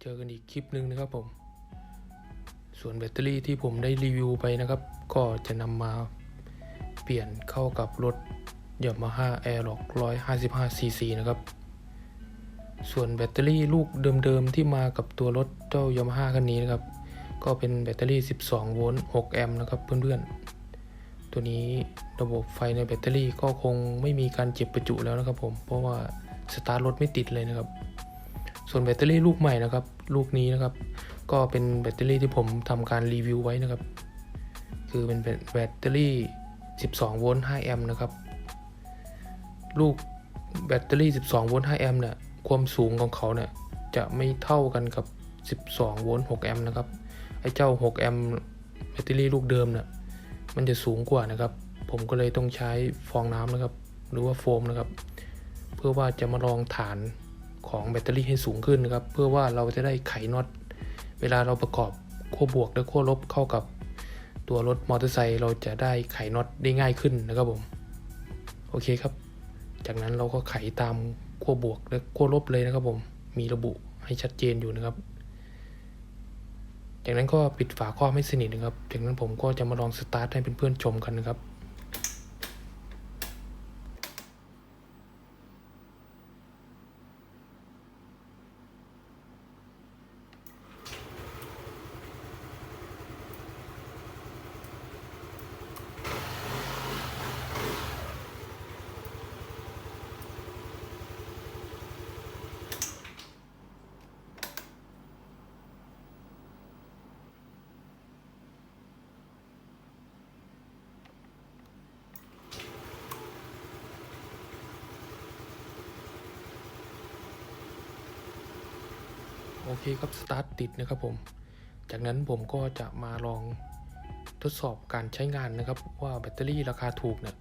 เจอกันอีกคลิปหนึ่งนะครับผม ส่วนแบตเตอรี่ที่ผมได้รีวิวไปนะครับ ก็จะนำมาเปลี่ยนเข้ากับรถ Yamaha Airlock 155 cc นะครับ ส่วนแบตเตอรี่ลูกเดิมๆที่มากับตัวรถเจ้า Yamaha คันนี้นะครับ ก็เป็นแบตเตอรี่ 12 โวลต์ 6 แอมป์นะครับเพื่อนๆ ตัวนี้ระบบไฟในแบตเตอรี่ก็คงไม่มีการเจ็บประจุแล้วนะครับผม เพราะว่าสตาร์ทรถไม่ติดเลยนะครับ ส่วนแบตเตอรี่ลูกใหม่นะครับ ลูกนี้นะครับ ก็เป็นแบตเตอรี่ที่ผมทำการรีวิวไว้นะครับ คือเป็นแบตเตอรี่ 12 โวลต์ 5 แอมป์นะครับ ลูกแบตเตอรี่ 12 โวลต์ 5 แอมป์เนี่ย ความสูงของเขาเนี่ย จะไม่เท่ากันกับ 12 โวลต์ 6 แอมป์นะครับ ไอ้เจ้า 6 แอมป์แบตเตอรี่ลูกเดิมเนี่ย มันจะสูงกว่านะครับ ผมก็เลยต้องใช้ฟองน้ำนะครับ หรือว่าโฟมนะครับ เพื่อว่าจะมาลองฐาน ของแบตเตอรี่ให้สูงขึ้นนะครับ เพื่อว่าเราจะได้ไขน็อต เวลาเราประกอบขั้วบวกและขั้วลบเข้ากับตัวรถมอเตอร์ไซค์เราจะได้ไขน็อตได้ง่ายขึ้นนะครับผม โอเคครับ จากนั้นเราก็ไขตามขั้วบวกและขั้วลบเลยนะครับผม มีระบุให้ชัดเจนอยู่นะครับ จากนั้นก็ปิดฝาครอบให้สนิทนะครับ จากนั้นผมก็จะมาลองสตาร์ทให้เพื่อนๆชมกันนะครับ โอเคครับสตาร์ทติดนะครับผม จากนั้นผมก็จะมาลองทดสอบการใช้งานนะครับ ว่าแบตเตอรี่ราคาถูกเนี่ย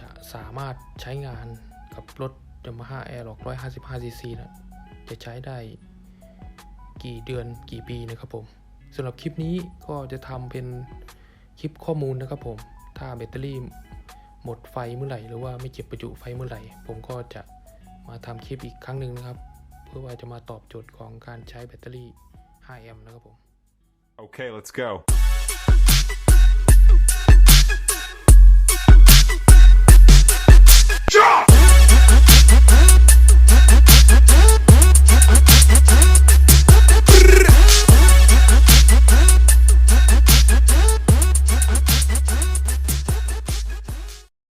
จะสามารถใช้งานกับรถ Yamaha Airlock 155cc นะจะใช้ได้กี่เดือนกี่ปีนะครับผมสำหรับคลิปนี้ก็จะทำเป็นคลิปข้อมูลนะครับผม ถ้าแบตเตอรี่หมดไฟเมื่อไหร่ หรือว่าไม่เก็บประจุไฟเมื่อไหร่ ผมก็จะมาทำคลิปอีกครั้งหนึ่งนะครับ เพื่อว่าจะมาตอบโจทย์ของการใช้แบตเตอรี่ 5 แอมป์นะครับผม Okay, let's go.